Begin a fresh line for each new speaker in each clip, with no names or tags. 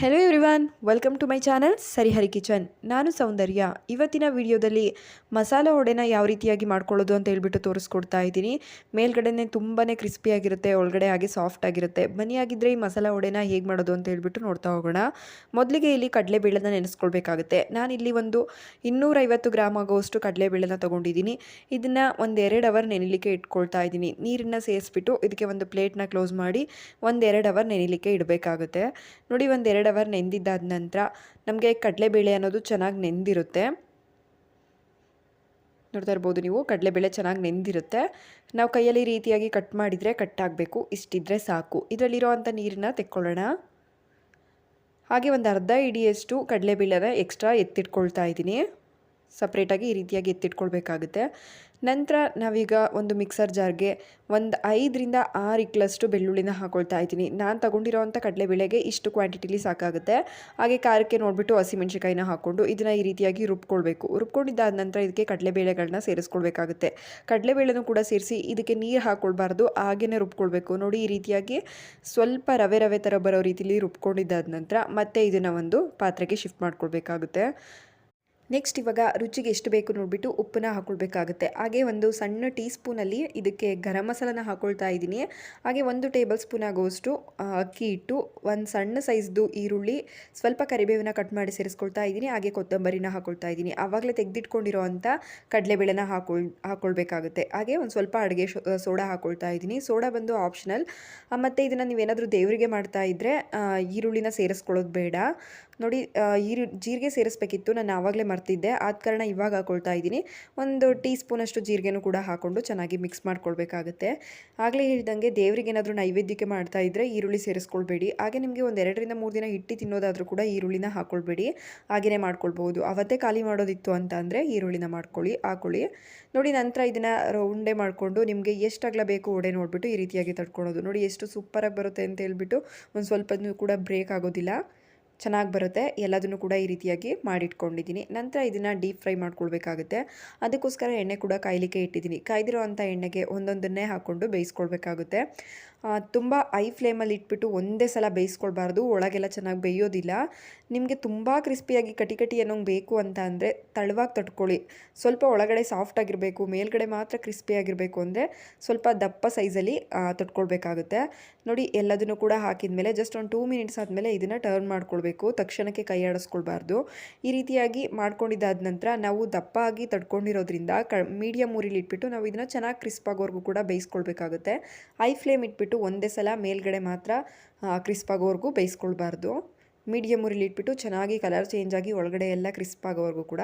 Hello everyone welcome to my channel ಸರಿಹರಿ kitchen ನಾನು ಸೌಂದರ್ಯ. ಇವತ್ತಿನ ವಿಡಿಯೋದಲ್ಲಿ ಮಸಾಲ ವಡೆನ ಯಾವ ರೀತಿಯಾಗಿ ಮಾಡ್ಕೊಳ್ಳೋದು ಅಂತ ಹೇಳ್ಬಿಟ್ಟು ತೋರಿಸ್ಕೊಡ್ತಾ ಇದ್ದೀನಿ. ಮೇಲ್ಗಡೆನೆ ತುಂಬಾ ಕ್ರಿಸ್ಪಿಯಾಗಿರುತ್ತೆ ಒಳಗಡೆ ಆಗಿ ಸಾಫ್ಟ್ ಆಗಿರುತ್ತೆ. ಬನ್ನಿ ಆಗಿದ್ದರೆ ಈ ಮಸಾಲ ವಡೆನ ಹೇಗೆ ಮಾಡೋದು ಅಂತ ಹೇಳ್ಬಿಟ್ಟು ನೋಡ್ತಾ ಹೋಗೋಣ. ಮೊದಲಿಗೆ ಇಲ್ಲಿ ಕಡಲೆಬೇಳೆನ ನೆನೆಸ್ಕೊಳ್ಬೇಕಾಗುತ್ತೆ. ನಾನಿಲ್ಲಿ ಒಂದು ಇನ್ನೂರೈವತ್ತು ಗ್ರಾಮ್ ಆಗೋಷ್ಟು ಕಡಲೆಬೇಳೆನ ತೊಗೊಂಡಿದ್ದೀನಿ. ಇದನ್ನು ಒಂದು ಎರಡು ಅವರ್ ನೆನೆಲಿಕ್ಕೆ ಇಟ್ಕೊಳ್ತಾ ಇದ್ದೀನಿ. ನೀರನ್ನು ಸೇರಿಸ್ಬಿಟ್ಟು ಇದಕ್ಕೆ ಒಂದು ಪ್ಲೇಟ್ನ ಕ್ಲೋಸ್ ಮಾಡಿ ಒಂದು ಎರಡು ಅವರ್ ನೆನೆಲಿಕ್ಕೆ ಇಡಬೇಕಾಗುತ್ತೆ. ನೋಡಿ, ಒಂದು ಎರಡು ಅವರ್ ನೆಂದಿದ್ದಾದ ನಂತರ ನಮಗೆ ಕಡಲೆಬೇಳೆ ಅನ್ನೋದು ಚೆನ್ನಾಗಿ ನೆಂದಿರುತ್ತೆ. ನೋಡ್ತಾ ಇರ್ಬೋದು ನೀವು, ಕಡಲೆಬೇಳೆ ಚೆನ್ನಾಗಿ ನೆಂದಿರುತ್ತೆ. ನಾವು ಕೈಯಲ್ಲಿ ರೀತಿಯಾಗಿ ಕಟ್ ಮಾಡಿದರೆ ಕಟ್ ಆಗಬೇಕು, ಇಷ್ಟಿದ್ರೆ ಸಾಕು. ಇದರಲ್ಲಿರೋವಂಥ ನೀರನ್ನ ತೆಕ್ಕೊಳ್ಳೋಣ. ಹಾಗೆ ಒಂದು ಅರ್ಧ ಇಡಿಯಷ್ಟು ಕಡಲೆಬೇಳೆನ ಎಕ್ಸ್ಟ್ರಾ ಎತ್ತಿಟ್ಕೊಳ್ತಾ ಇದ್ದೀನಿ. ಸಪ್ರೇಟಾಗಿ ಈ ರೀತಿಯಾಗಿ ಎತ್ತಿಟ್ಕೊಳ್ಬೇಕಾಗುತ್ತೆ. ನಂತರ ನಾವೀಗ ಒಂದು ಮಿಕ್ಸರ್ ಜಾರ್ಗೆ ಒಂದು ಐದರಿಂದ ಆರು ಇಕ್ಲಷ್ಟು ಬೆಳ್ಳುಳ್ಳಿನ ಹಾಕೊಳ್ತಾ ಇದ್ದೀನಿ. ನಾನು ತಗೊಂಡಿರೋವಂಥ ಕಡಲೆಬೇಳೆಗೆ ಇಷ್ಟು ಕ್ವಾಂಟಿಟಿಲಿ ಸಾಕಾಗುತ್ತೆ. ಹಾಗೆ ಖಾರಕ್ಕೆ ನೋಡಿಬಿಟ್ಟು ಹಸಿಮೆಣ್ಸಿಕಾಯಿನ ಹಾಕ್ಕೊಂಡು ಇದನ್ನು ಈ ರೀತಿಯಾಗಿ ರುಬ್ಕೊಳ್ಬೇಕು. ರುಬ್ಕೊಂಡಿದ್ದಾದ ನಂತರ ಇದಕ್ಕೆ ಕಡಲೆಬೇಳೆಗಳನ್ನ ಸೇರಿಸ್ಕೊಳ್ಬೇಕಾಗುತ್ತೆ. ಕಡಲೆಬೇಳೆನೂ ಕೂಡ ಸೇರಿಸಿ ಇದಕ್ಕೆ ನೀರು ಹಾಕ್ಕೊಳ್ಬಾರ್ದು ಹಾಗೇ ರುಬ್ಕೊಳ್ಬೇಕು. ನೋಡಿ ಈ ರೀತಿಯಾಗಿ ಸ್ವಲ್ಪ ರವೆ ರವೆ ಥರ ಬರೋ ರೀತಿಲಿ ರುಬ್ಕೊಂಡಿದ್ದಾದ ನಂತರ ಮತ್ತೆ ಇದನ್ನು ಒಂದು ಪಾತ್ರೆಗೆ ಶಿಫ್ಟ್ ಮಾಡ್ಕೊಳ್ಬೇಕಾಗುತ್ತೆ. ನೆಕ್ಸ್ಟ್ ಇವಾಗ ರುಚಿಗೆ ಎಷ್ಟು ಬೇಕು ನೋಡಿಬಿಟ್ಟು ಉಪ್ಪನ್ನ ಹಾಕೊಳ್ಬೇಕಾಗುತ್ತೆ. ಹಾಗೆ ಒಂದು ಸಣ್ಣ ಟೀ ಸ್ಪೂನಲ್ಲಿ ಇದಕ್ಕೆ ಗರಂ ಮಸಾಲನ ಹಾಕ್ಕೊಳ್ತಾ ಇದ್ದೀನಿ. ಹಾಗೆ ಒಂದು ಟೇಬಲ್ ಸ್ಪೂನ್ ಆಗೋಷ್ಟು ಅಕ್ಕಿ ಇಟ್ಟು ಒಂದು ಸಣ್ಣ ಸೈಜ್ದು ಈರುಳ್ಳಿ ಸ್ವಲ್ಪ ಕರಿಬೇವನ್ನ ಕಟ್ ಮಾಡಿ ಸೇರಿಸ್ಕೊಳ್ತಾ ಇದ್ದೀನಿ. ಹಾಗೆ ಕೊತ್ತಂಬರಿನ ಹಾಕೊಳ್ತಾ ಇದ್ದೀನಿ. ಆವಾಗಲೇ ತೆಗೆದಿಟ್ಕೊಂಡಿರೋ ಅಂಥ ಕಡಲೆಬೇಳೆನ ಹಾಕೊಳ್ ಹಾಕ್ಕೊಳ್ಬೇಕಾಗುತ್ತೆ ಹಾಗೆ ಒಂದು ಸ್ವಲ್ಪ ಅಡುಗೆ ಸೋಡಾ ಹಾಕ್ಕೊಳ್ತಾ ಇದ್ದೀನಿ. ಸೋಡಾ ಬಂದು ಆಪ್ಷನಲ್. ಮತ್ತು ಇದನ್ನು ನೀವೇನಾದರೂ ದೇವರಿಗೆ ಮಾಡ್ತಾ ಇದ್ದರೆ ಈರುಳ್ಳಿನ ಸೇರಿಸ್ಕೊಳ್ಳೋದು ಬೇಡ. ನೋಡಿ ಈರು, ಜೀರಿಗೆ ಸೇರಿಸ್ಬೇಕಿತ್ತು. ನಾನು ಆವಾಗಲೇ ಮರ್ತಿದ್ದೆ. ಆದ ಕಾರಣ ಇವಾಗ ಹಾಕೊಳ್ತಾ ಇದ್ದೀನಿ. ಒಂದು ಟೀ ಸ್ಪೂನಷ್ಟು ಜೀರಿಗೆನೂ ಕೂಡ ಹಾಕ್ಕೊಂಡು ಚೆನ್ನಾಗಿ ಮಿಕ್ಸ್ ಮಾಡ್ಕೊಳ್ಬೇಕಾಗುತ್ತೆ. ಆಗಲೇ ಹೇಳಿದಂಗೆ ದೇವರಿಗೆ ಏನಾದರೂ ನೈವೇದ್ಯಕ್ಕೆ ಮಾಡ್ತಾ ಇದ್ದರೆ ಈರುಳ್ಳಿ ಸೇರಿಸ್ಕೊಳ್ಬೇಡಿ. ಹಾಗೆ ನಿಮಗೆ ಒಂದು ಎರಡರಿಂದ ಮೂರು ದಿನ ಹಿಟ್ಟು ತಿನ್ನೋದಾದರೂ ಕೂಡ ಈರುಳ್ಳಿನ ಹಾಕ್ಕೊಳ್ಬೇಡಿ ಹಾಗೆಯೇ ಮಾಡ್ಕೊಳ್ಬೋದು ಅವತ್ತೇ ಖಾಲಿ ಮಾಡೋದಿತ್ತು ಅಂತ ಅಂದರೆ ಈರುಳ್ಳಿನ ಮಾಡ್ಕೊಳ್ಳಿ, ಹಾಕೊಳ್ಳಿ. ನೋಡಿ ನಂತರ ಇದನ್ನು ಉಂಡೆ ಮಾಡಿಕೊಂಡು ನಿಮಗೆ ಎಷ್ಟು ಅಗಲ ಬೇಕು ಉಡೆ ನೋಡಿಬಿಟ್ಟು ಈ ರೀತಿಯಾಗಿ ತಡ್ಕೊಳೋದು. ನೋಡಿ ಎಷ್ಟು ಸೂಪರಾಗಿ ಬರುತ್ತೆ ಅಂತ ಹೇಳ್ಬಿಟ್ಟು ಒಂದು ಸ್ವಲ್ಪ ಕೂಡ ಬ್ರೇಕ್ ಆಗೋದಿಲ್ಲ. ಚೆನ್ನಾಗಿ ಬರುತ್ತೆ. ಎಲ್ಲದನ್ನು ಕೂಡ ಈ ರೀತಿಯಾಗಿ ಮಾಡಿಟ್ಕೊಂಡಿದ್ದೀನಿ. ನಂತರ ಇದನ್ನು ಡೀಪ್ ಫ್ರೈ ಮಾಡ್ಕೊಳ್ಬೇಕಾಗುತ್ತೆ. ಅದಕ್ಕೋಸ್ಕರ ಎಣ್ಣೆ ಕೂಡ ಕಾಯಲಿಕ್ಕೆ ಇಟ್ಟಿದ್ದೀನಿ. ಕಾಯ್ದಿರೋ ಅಂಥ ಎಣ್ಣೆಗೆ ಒಂದೊಂದನ್ನೇ ಹಾಕ್ಕೊಂಡು ಬೇಯಿಸ್ಕೊಳ್ಬೇಕಾಗುತ್ತೆ. ತುಂಬ ಐ ಫ್ಲೇಮಲ್ಲಿ ಇಟ್ಬಿಟ್ಟು ಒಂದೇ ಸಲ ಬೇಯಿಸ್ಕೊಳ್ಬಾರ್ದು. ಒಳಗೆಲ್ಲ ಚೆನ್ನಾಗಿ ಬೇಯೋದಿಲ್ಲ. ನಿಮಗೆ ತುಂಬ ಕ್ರಿಸ್ಪಿಯಾಗಿ ಕಟಿ ಕಟಿ ಅನ್ನೋಂಗೆ ಬೇಕು ಅಂತ ಅಂದರೆ ತಳವಾಗಿ ತಟ್ಕೊಳ್ಳಿ. ಸ್ವಲ್ಪ ಒಳಗಡೆ ಸಾಫ್ಟ್ ಆಗಿರಬೇಕು, ಮೇಲ್ಗಡೆ ಮಾತ್ರ ಕ್ರಿಸ್ಪಿಯಾಗಿರಬೇಕು ಅಂದರೆ ಸ್ವಲ್ಪ ದಪ್ಪ ಸೈಜಲ್ಲಿ ತಟ್ಕೊಳ್ಬೇಕಾಗುತ್ತೆ. ನೋಡಿ, ಎಲ್ಲದನ್ನು ಕೂಡ ಹಾಕಿದ ಮೇಲೆ ಜಸ್ಟ್ ಒಂದು ಟೂ ಮಿನಿಟ್ಸ್ ಆದಮೇಲೆ ಇದನ್ನು ಟರ್ನ್ ಮಾಡ್ಕೊಳ್ಬೇಕು. ತಕ್ಷಣಕ್ಕೆ ಕೈ ಆಡಿಸ್ಕೊಳ್ಬಾರ್ದು. ಈ ರೀತಿಯಾಗಿ ಮಾಡ್ಕೊಂಡಿದ್ದಾದ ನಂತರ ನಾವು ದಪ್ಪ ಆಗಿ ತಡ್ಕೊಂಡಿರೋದ್ರಿಂದ ಕ ಮೀಡಿಯಮ್ ಊರಿಲಿ ಇಟ್ಬಿಟ್ಟು ನಾವು ಇದನ್ನು ಚೆನ್ನಾಗಿ ಕ್ರಿಸ್ಪ್ ಆಗೋವರೆಗೂ ಕೂಡ ಬೇಯಿಸ್ಕೊಳ್ಬೇಕಾಗುತ್ತೆ. ಐ ಫ್ಲೇಮ್ ಇಟ್ಬಿಟ್ಟು ಒಂದೇ ಸಲ ಮೇಲ್ಗಡೆ ಮಾತ್ರ ಕ್ರಿಸ್ಪ್ ಆಗೋವರೆಗೂ ಬೇಯಿಸ್ಕೊಳ್ಬಾರ್ದು. ಮೀಡಿಯಮ್ ಉರಿಲಿ ಇಟ್ಬಿಟ್ಟು ಚೆನ್ನಾಗಿ ಕಲರ್ ಚೇಂಜ್ ಆಗಿ ಒಳಗಡೆ ಎಲ್ಲ ಕ್ರಿಸ್ಪ್ ಆಗೋವರೆಗೂ ಕೂಡ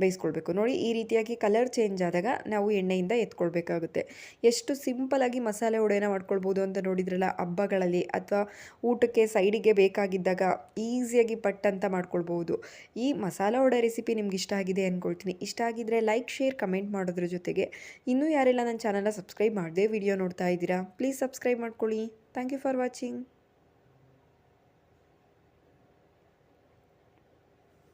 ಬೇಯಿಸ್ಕೊಳ್ಬೇಕು. ನೋಡಿ ಈ ರೀತಿಯಾಗಿ ಕಲರ್ ಚೇಂಜ್ ಆದಾಗ ನಾವು ಎಣ್ಣೆಯಿಂದ ಎತ್ಕೊಳ್ಬೇಕಾಗುತ್ತೆ. ಎಷ್ಟು ಸಿಂಪಲಾಗಿ ಮಸಾಲೆ ವಡೆನ ಮಾಡ್ಕೊಳ್ಬೋದು ಅಂತ ನೋಡಿದ್ರಲ್ಲ, ಹಬ್ಬಗಳಲ್ಲಿ ಅಥವಾ ಊಟಕ್ಕೆ ಸೈಡಿಗೆ ಬೇಕಾಗಿದ್ದಾಗ ಈಸಿಯಾಗಿ ಪಟ್ ಅಂತ ಮಾಡ್ಕೊಳ್ಬೋದು ಈ ಮಸಾಲೆ ಒಡೆ ರೆಸಿಪಿ ನಿಮ್ಗೆ ಇಷ್ಟ ಆಗಿದೆ ಅಂದ್ಕೊಳ್ತೀನಿ ಇಷ್ಟ ಆಗಿದ್ದರೆ ಲೈಕ್ ಶೇರ್ ಕಮೆಂಟ್ ಮಾಡೋದ್ರ ಜೊತೆಗೆ. ಇನ್ನೂ ಯಾರೆಲ್ಲ ನನ್ನ ಚಾನಲ್ನ ಸಬ್ಸ್ಕ್ರೈಬ್ ಮಾಡಿದೆ ವಿಡಿಯೋ ನೋಡ್ತಾ ಇದ್ದೀರಾ ಪ್ಲೀಸ್ ಸಬ್ಸ್ಕ್ರೈಬ್ ಮಾಡ್ಕೊಳ್ಳಿ. Thank you for watching